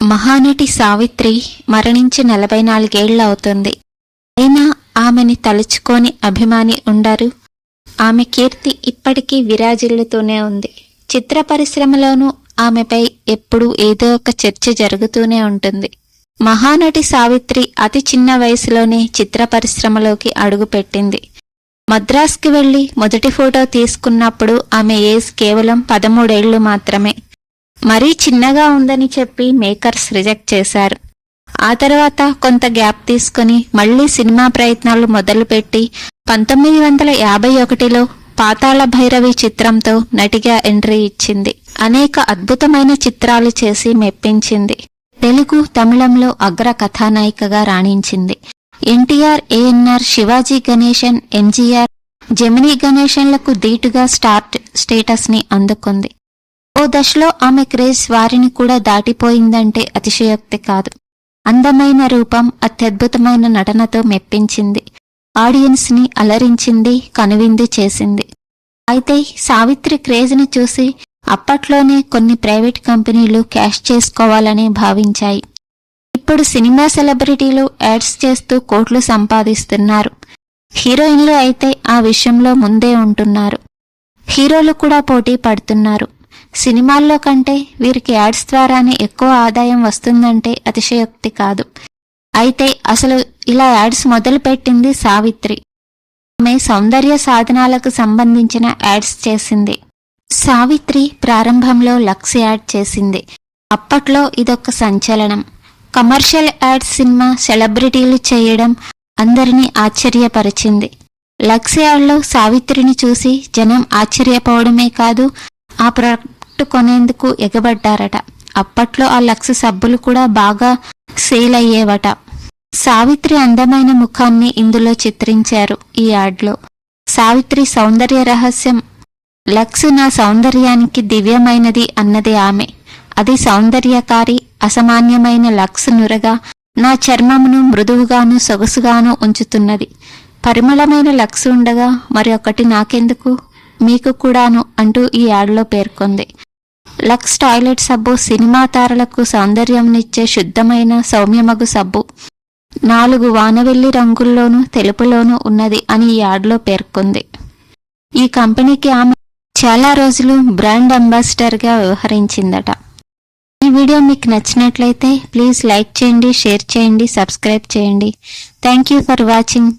మహానటి సావిత్రి మరణించి నలభై నాలుగేళ్ళు అవుతుంది. అయినా ఆమెని తలుచుకొని అభిమాని ఉండరు. ఆమె కీర్తి ఇప్పటికీ విరాజిల్లుతూనే ఉంది. చిత్ర పరిశ్రమలోనూ ఆమెపై ఎప్పుడూ ఏదో ఒక చర్చ జరుగుతూనే ఉంటుంది. మహానటి సావిత్రి అతి చిన్న వయసులోనే చిత్ర పరిశ్రమలోకి అడుగుపెట్టింది మద్రాస్కి వెళ్ళి మొదటి ఫోటో తీసుకున్నప్పుడు ఆమె ఏజ్ కేవలం పదమూడేళ్ళు మాత్రమే. మరీ చిన్నగా ఉందని చెప్పి మేకర్స్ రిజెక్ట్ చేశారు. ఆ తర్వాత కొంత గ్యాప్ తీసుకుని మళ్ళీ సినిమా ప్రయత్నాలు మొదలుపెట్టి పంతొమ్మిది వందల యాభై ఒకటిలో పాతాళ భైరవి చిత్రంతో నటిగా ఎంట్రీ ఇచ్చింది. అనేక అద్భుతమైన చిత్రాలు చేసి మెప్పించింది. తెలుగు తమిళంలో అగ్ర కథానాయికగా రాణించింది. ఎన్టీఆర్ ఏఎన్ఆర్ శివాజీ గణేశన్ ఎంజీఆర్ జమినీ గణేశన్లకు ధీటుగా స్టార్ట్ స్టేటస్ని అందుకుంది. ఓ దశలో ఆమె క్రేజ్ వారిని కూడా దాటిపోయిందంటే అతిశయోక్తి కాదు. అందమైన రూపం అత్యద్భుతమైన నటనతో మెప్పించింది. ఆడియన్స్ని అలరించింది కనువిందు చేసింది. అయితే సావిత్రి క్రేజ్ని చూసి అప్పట్లోనే కొన్ని ప్రైవేట్ కంపెనీలు క్యాష్ చేసుకోవాలని భావించాయి. ఇప్పుడు సినిమా సెలబ్రిటీలు యాడ్స్ చేస్తూ కోట్లు సంపాదిస్తున్నారు. హీరోయిన్లు అయితే ఆ విషయంలో ముందే ఉంటున్నారు. హీరోలు కూడా పోటీ పడుతున్నారు. సినిమాల్లో కంటే వీరికి యాడ్స్ ద్వారానే ఎక్కువ ఆదాయం వస్తుందంటే అతిశయోక్తి కాదు. అయితే అసలు ఇలా యాడ్స్ మొదలుపెట్టింది సావిత్రి. ఆమె సౌందర్య సాధనాలకు సంబంధించిన యాడ్స్ చేసింది. సావిత్రి ప్రారంభంలో లక్స్ యాడ్ చేసింది. అప్పట్లో ఇదొక సంచలనం. కమర్షియల్ యాడ్ సినిమా సెలబ్రిటీలు చేయడం అందరినీ ఆశ్చర్యపరిచింది. లక్స్ యాడ్లో సావిత్రిని చూసి జనం ఆశ్చర్యపోవడమే కాదు ఆ ప్రోడక్ట్ కొనేందుకు ఎగబడ్డారట. అప్పట్లో ఆ లక్స్ సబ్బులు కూడా బాగా సేల్ అయ్యేవట. సావిత్రి అందమైన ముఖాన్ని ఇందులో చిత్రించారు ఈ యాడ్లో. సావిత్రి సౌందర్య రహస్యం. లక్స్ నా సౌందర్యానికి దివ్యమైనది అన్నది ఆమె. అది సౌందర్యకారి అసామాన్యమైన లక్స్ నురగా నా చర్మమును మృదువుగాను సొగసుగాను ఉంచుతున్నది. పరిమళమైన లక్స్ ఉండగా మరి ఒకటి నాకెందుకు? మీకు కూడాను అంటూ ఈ యాడ్లో పేర్కొంది. లక్స్ టాయిలెట్ సబ్బు సినిమా తారలకు సౌందర్యంనిచ్చే శుద్ధమైన సౌమ్యమగు సబ్బు. నాలుగు వానవెల్లి రంగుల్లోనూ తెలుపులోనూ ఉన్నది అని ఈ యాడ్లో పేర్కొంది. ఈ కంపెనీకి ఆమె చాలా రోజులు బ్రాండ్ అంబాసిడర్గా వ్యవహరించిందట. ఈ వీడియో మీకు నచ్చినట్లయితే ప్లీజ్ లైక్ చేయండి షేర్ చేయండి సబ్స్క్రైబ్ చేయండి. Thank you for watching.